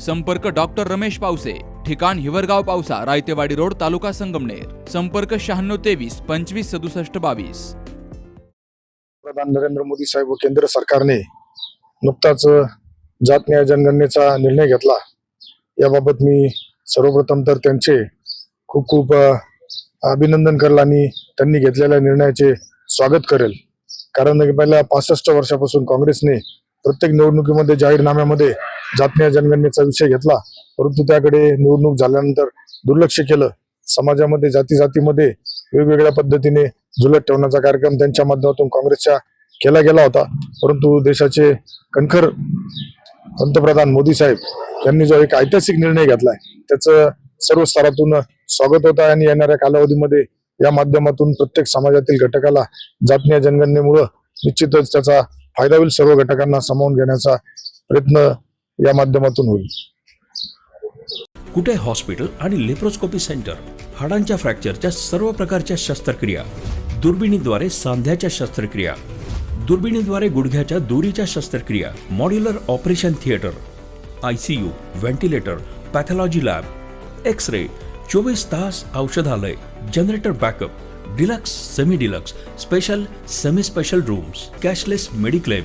संपर्क डॉक्टर रमेश पावसे ठिकाण हिवरगाव पावसा रायतेवाडी रोड तालुका संगमनेर. संपर्क शहाण्णव तेवीस पंचवीस सदुसष्ट बावीस. पंतप्रधान नरेंद्र मोदी साहेब व केंद्र सरकारने नुकताच जात न्याय जनगणनेचा निर्णय घेतला. याबाबत मी सर्वप्रथम तर त्यांचे खूप खूप अभिनंदन करेल आणि त्यांनी घेतलेल्या निर्णयाचे स्वागत करेल. कारण पहिल्या पासष्ट वर्षापासून काँग्रेसने प्रत्येक निवडणुकीमध्ये जाहीरनाम्यामध्ये जात जनगणनेचा विषय घेतला परंतु त्याकडे निवडणूक झाल्यानंतर दुर्लक्ष केलं. समाजामध्ये जाती जातीमध्ये वेगवेगळ्या पद्धतीने झुलत ठेवण्याचा कार्यक्रम त्यांच्या माध्यमातून काँग्रेसच्या केला गेला होता. परंतु देशाचे कणखर पंतप्रधान मोदी साहेब यांनी जो एक ऐतिहासिक निर्णय घेतलाय त्याचं सर्व स्तरातून स्वागत होत आहे. आणि येणाऱ्या कालावधीमध्ये या माध्यमातून प्रत्येक समाजातील घटकाला जातनीय जनगणनेमुळं निश्चितच त्याचा फायदा होईल सर्व घटकांना सामावून घेण्याचा प्रयत्न या माध्यमातून होईल. कुठे हॉस्पिटल आणि लेप्रोस्कोपी सेंटर हाडांच्या फ्रॅक्चरच्या सर्व प्रकारच्या शस्त्रक्रिया दुर्बिणीद्वारे सांध्याच्या शस्त्रक्रिया दुर्बिणीद्वारे गुडघ्याच्या दुरीच्या शस्त्रक्रिया modular operation theatre I C U ventilator pathology lab X ray चोवीस तास औषधालय generator backup deluxe semi deluxe special semi special rooms cashless mediclaim.